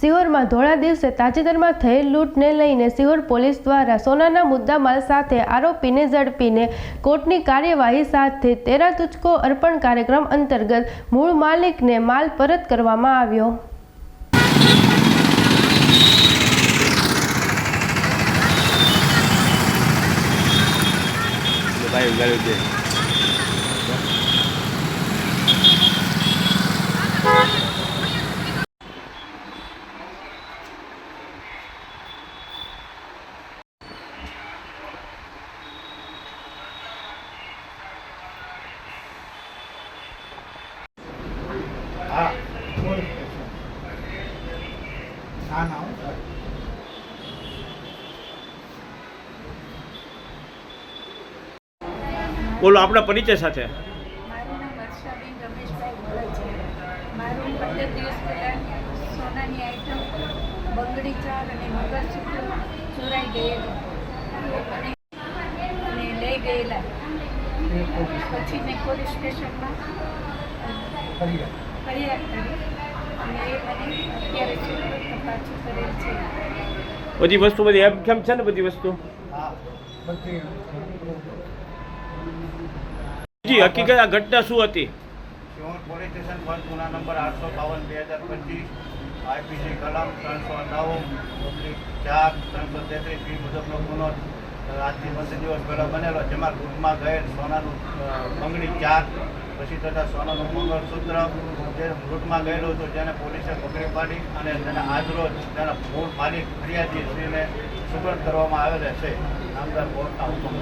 સિહોરમાં ધોળા દિવસે તાજેતરમાં થયેલ લૂંટને લઈને સિહોર પોલીસ દ્વારા સોનાના મુદ્દામાલ સાથે આરોપીને ઝડપીને કોર્ટની કાર્યવાહી સાથે તેરા તુચકો અર્પણ કાર્યક્રમ અંતર્ગત મૂળ માલિકને માલ પરત કરવામાં આવ્યો. ભાઈ હા. ના ના બોલો આપણા પરિચય સાથે. મારું નામ વર્ષાબેન રમેશભાઈ છે. મારું પંદર દિવસ પહેલાં સોનાની આઈટમ બંગડી ચાર અને મંગળસૂત્ર ચોરાઈ ગયેલું. અને અને લઈ ગયેલા. પછી મેં પોલીસ સ્ટેશનમાં બધી વસ્તુ બધી એમ કેમ છે ને બધી વસ્તુ? જી હકીકત આ ઘટના શું હતી? પોલીસ સ્ટેશન પર ગુના નંબર આઠસો બાવન બે હજાર પચીસ આઈપીસી કલમ ત્રણસો અઠાવન ચાર ત્રણસો તેત્રીસ બી મુજબનો ગુનો આજથી પંદર દિવસ પહેલાં બનેલો જેમાં ગ્રુપમાં ગયેલ સોનાનું બંગડી ચાર પછી તથા સોનાનું મંગળસૂત્ર, જે લૂંટમાં ગયેલું હતું, જેને પોલીસે પકડી પાડી અને તેના આજરોજ તેના મૂળ માલિક ફરિયાદી શ્રીને સુગંધ કરવામાં આવેલા છે. નામદાર કોર્ટના હુકમ